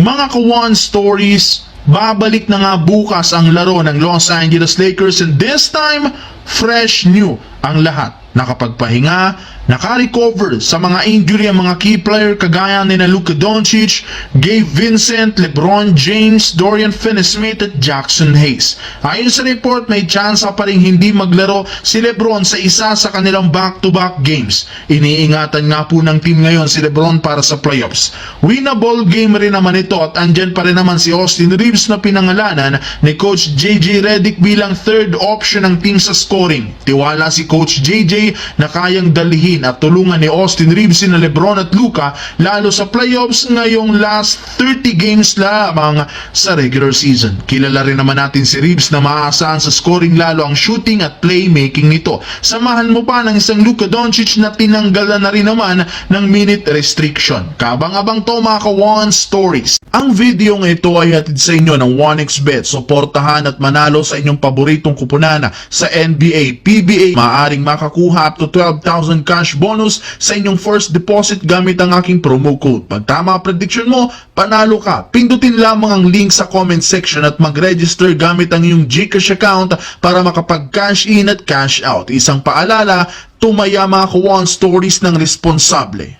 Mga kawan stories, babalik na nga bukas ang laro ng Los Angeles Lakers and this time, fresh new ang lahat. Nakapagpahinga, naka-recover sa mga injury ang mga key player kagaya ni na Luka Doncic, Gabe Vincent, LeBron James, Dorian Finney-Smith at Jackson Hayes. Ayon sa report, may chance pa rin hindi maglaro si LeBron sa isa sa kanilang back-to-back games. Iniingatan nga po ng team ngayon si LeBron para sa playoffs. Winnable game rin naman ito at andyan pa rin naman si Austin Reeves na pinangalanan ni Coach JJ Redick bilang third option ng team sa scoring. Tiwala si Coach JJ na kayang dalihin at tulungan ni Austin Reeves na Lebron at Luka lalo sa playoffs ngayong last 30 games lamang sa regular season. Kilala rin naman natin si Reeves na maaasahan sa scoring lalo ang shooting at playmaking nito. Samahan mo pa ng isang Luka Doncic na tinanggal na rin naman ng minute restriction. Kabang-abang to mga ka-One Stories. Ang video ng ito ay hatid sa inyo ng 1xBet. Suportahan at manalo sa inyong paboritong kuponana sa NBA, PBA. Maaring makakuha up to 12,000 cash bonus sa inyong first deposit gamit ang aking promo code. Pag tama prediction mo, panalo ka. Pindutin lamang ang link sa comment section at mag-register gamit ang iyong Gcash account para makapag-cash in at cash out. Isang paalala, tumaya mga One Stories ng responsable.